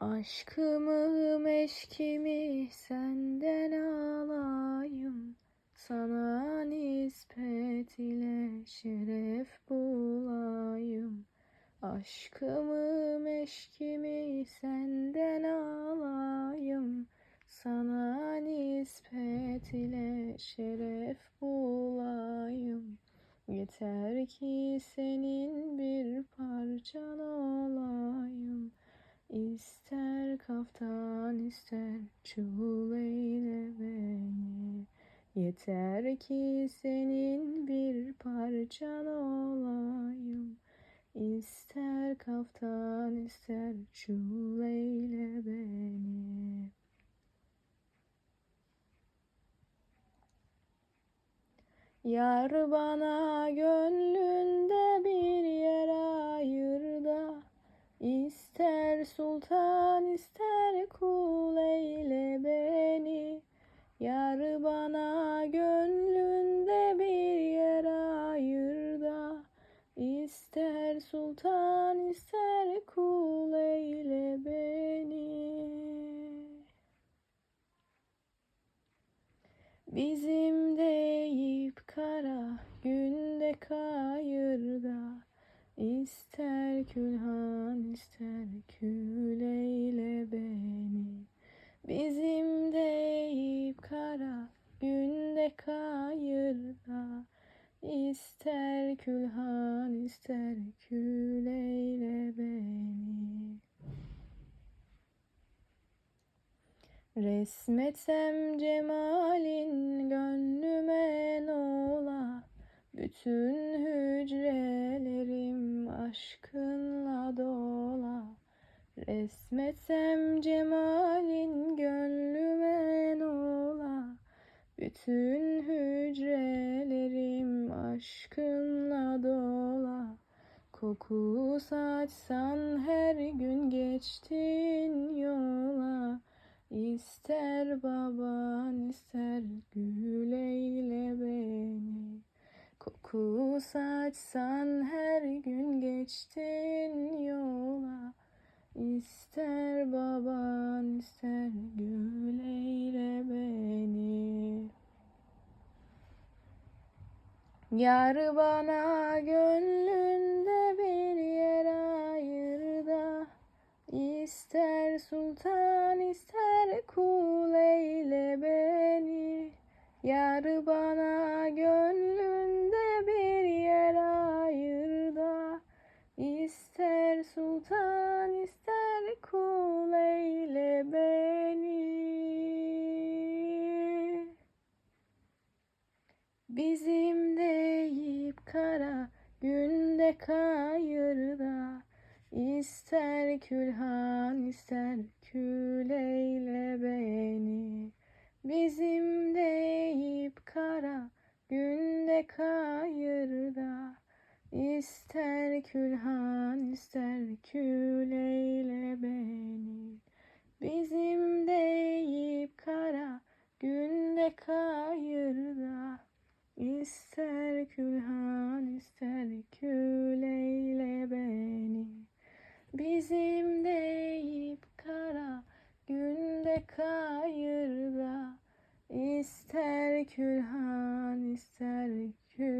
Aşkımı meşkimi senden alayım. Sana nispet ile şeref bulayım. Aşkımı meşkimi senden alayım. Sana nispet ile şeref bulayım. Yeter ki senin bir parçan olayım İster kaftan ister çul eyle beni Yeter ki senin bir parçan olayım. İster kaftan ister çul eyle beni Yar bana gönlünde bir yer ayır İster sultan ister kul eyle beni. Yar bana gönlünde bir yer ayır da. İster sultan ister kul eyle beni. Bizim deyip kara günde kayır da İster külhan kül eyle beni Bizim deyip kara günde kayır da İster külhan ister kül eyle beni. Resmetsem cemalin gönlüme nola. Bütün hücrelerim aşkınla dola Resmetsem cemalin gönlüme nola. Bütün hücrelerim aşkınla dola. Koku saçsan her gün geçtin yola. İster baban ister gül eyle beni. Koku saçsan her gün geçtin yola İster baban ister gül eyle beni. Yar bana gönlünde bir yer ayır da İster sultan ister kul eyle beni. Yar bana gönlünde bir yer ayır da İster sultan Bizim deyip kara günde kayır da İster külhan ister kül eyle beni. Bizim deyip kara günde kayır da İster külhan ister kül eyle beni. Bizim deyip kara günde kayır da İster külhan ister küleyle beni. Bizim deyip kara günde kayırda. İster külhan ister kül